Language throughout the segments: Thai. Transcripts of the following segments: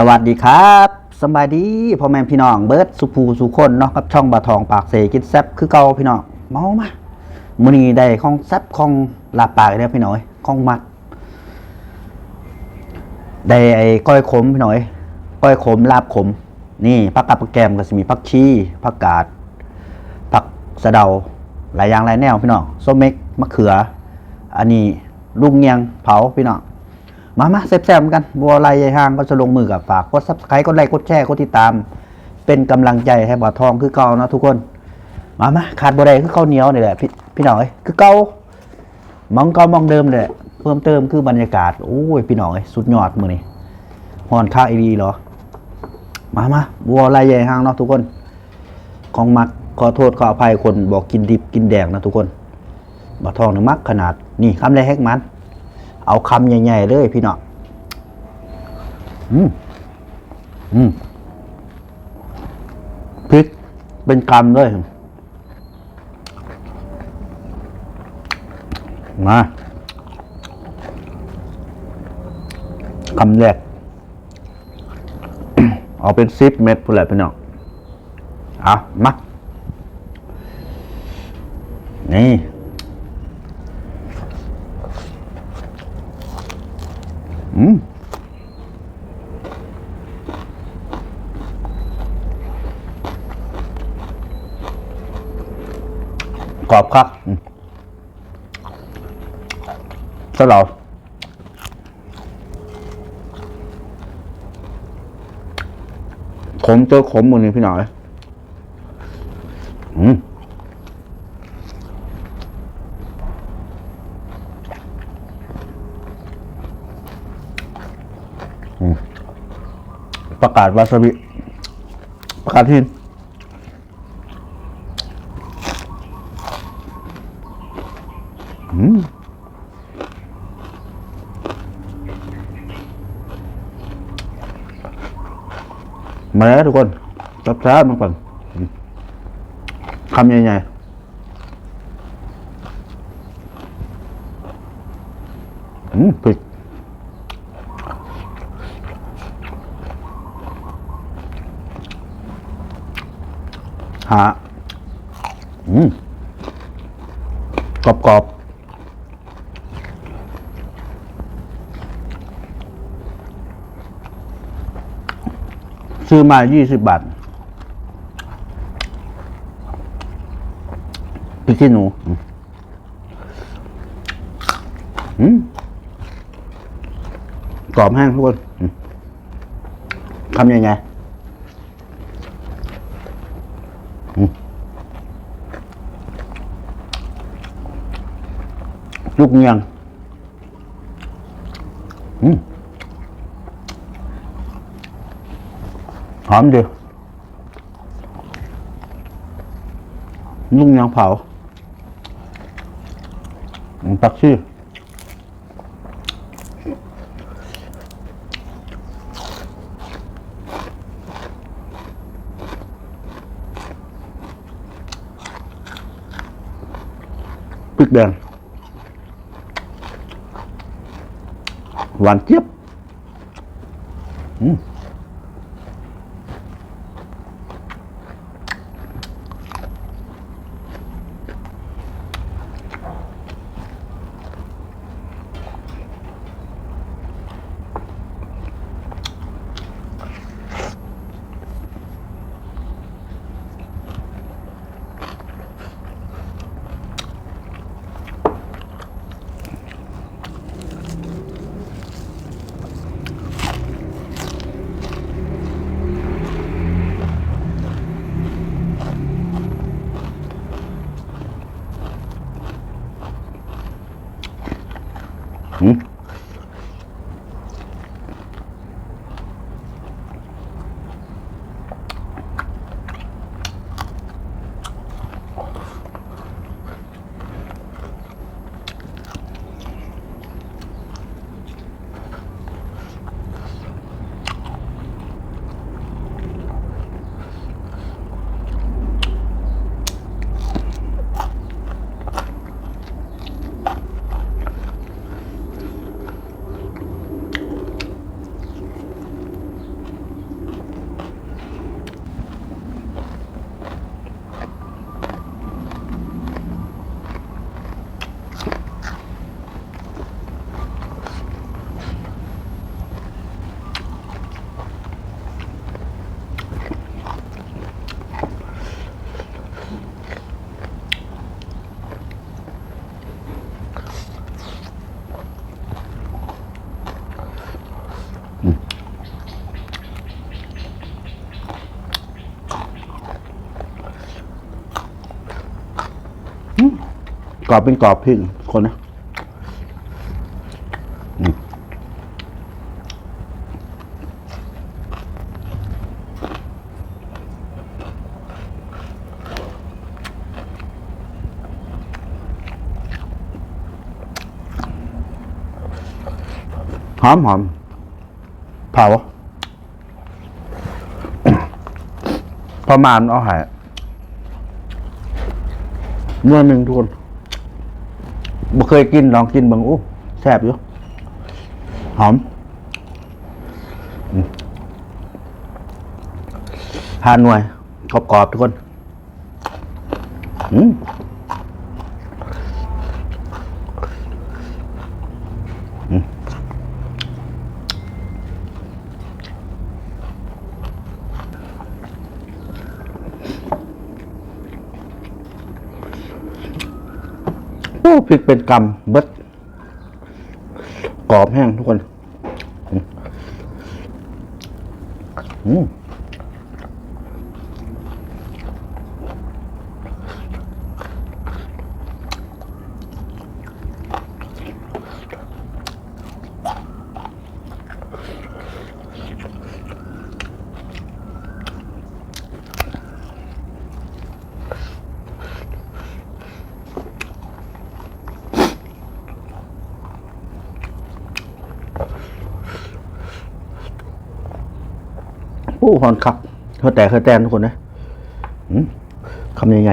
สวัสดีครับสบายดีพ่อแม่พี่น้องเบิร์ดสุภูสุคนเนาะกับช่องบาทองปากเสกินแซบคือเก่าพี่น้องเมามามื้อนี้ได้ของแซบของลาบปากแล้วพี่น้อยของมัดได้ไอ้ก้อยขมพี่น้อยก้อยขมลาบขม นี่ผักกับผักแกมก็สิมีผักชีผักกาดผักสะเดาหลายอย่างหลายแนวพี่น้องส้มเม็กมะเขือ อันนี้ลูกเงียงเผาพี่น้อง มามาแซ่บๆกัน บัวลายยายห้างก็จะลงมือกับฝาก กดซับสไครต์กดไลค์ กดแชร์ กดติดตาม เป็นกำลังใจให้บ่าทองคือเก่านะทุกคน มามาขาดบัวใดคือข้าวเหนียวนี่แหละ พี่พี่น้องเอ้ยคือเก่ามองเก่ามองเดิมเลยเพิ่มเติมคือบรรยากาศ โอ้ย พี่หน้องเอ้ยสุดยอดมือนี่ฮอนค่าอีดีเหรอ มามาบัวลายใหญ่ห้างเนาะทุกคน ของมักขอโทษขออภัยคนบอกกินดิบกินแดงนะทุกคนบ่าทองนี่มักขนาดนี่คำแรกแฮกมัน เอาคำใหญ่ๆเลยพี่น้องอืมอืมพริกเป็นกำเลยมาคำแรก เอาเป็นซิปเม็ดพูดแหละพี่น้องเอามานี่ กรอบครับอืมสลัดขมเจอขมหมดเลยพี่หน่อยอืมประกาศวาซาบิประกาศทิน อื มาแล้วทุกคนจับช้ามาก่อนคำใหญ่ๆอืมผิดหาอืมกรอบๆ ซื้อมา20บบาทพริกขี้หนูอืมอืมกรอบแห้งทุกคนทำยังไงลูกเนียง อืม หอมดีนุ่งยางเผาปักชื่อพริกแดงหวานเจี๊ยบอืม อื กรอบเป็นกรอบพริกคนนะหอมหอมเผาประมาณเอาหายเมื่อหนึ่งทุกคน บ่เคยกินลองกินบางอู้แซ่บอยู่ หอมทานหน่วยกรอบๆทุกคน อืม อ้พริกเป็นกำเบิดกรอบแห้งทุกคน อืม โอ้หอนคักเขาแต่เขาแตนทุกคนนะคำยังไง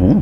อืม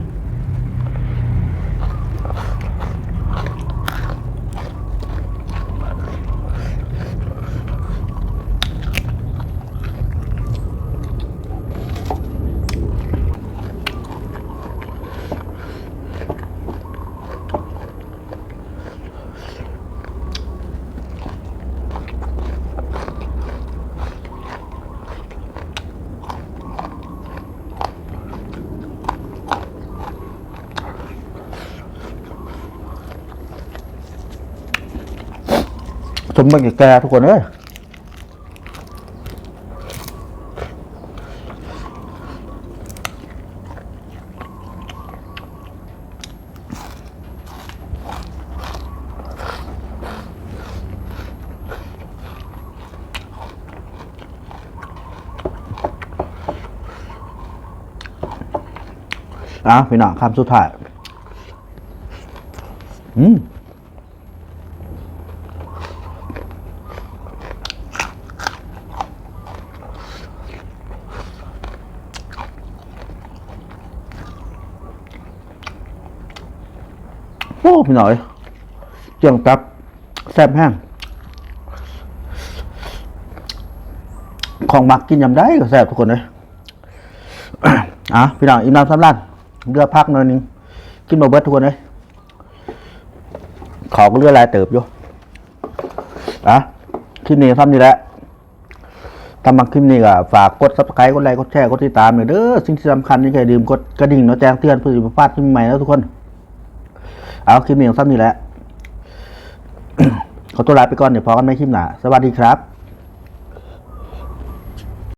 สมบัติแก่ทุกคนเอ้ยอะพี่น้องคำสุดท้าย อืม โอ้พี่หน่อยเจียงตับแซ่บแห้งของมักกินยำได้ก็แซ่บทุกคนเลยอะพี่น้องอิ่มน้ำสำลันเรือพักหน่อยนึงกินมาเบิดทุกคนเลยขอก็เรือลายเติบอยู่อะคลิปนี้ซ้ำนี่แหละถ้ามาคลิปนี้ก็ฝากกด subscribe กดไลค์กดแชร์กดติดตามหน่อยเด้อสิ่งที่สำคัญนี่แค่าลืมกดกระดิ่งเนาะแจ้งเตือนเพื่อจะไม่พลาดคลิปใหม่แล้วทุกคน เอาคลิปนี้ของซ้ำนี่แหละขอตัวลาไปก่อนเดี๋ยวพอกันไม่คลิปหนาสวัสดีครับ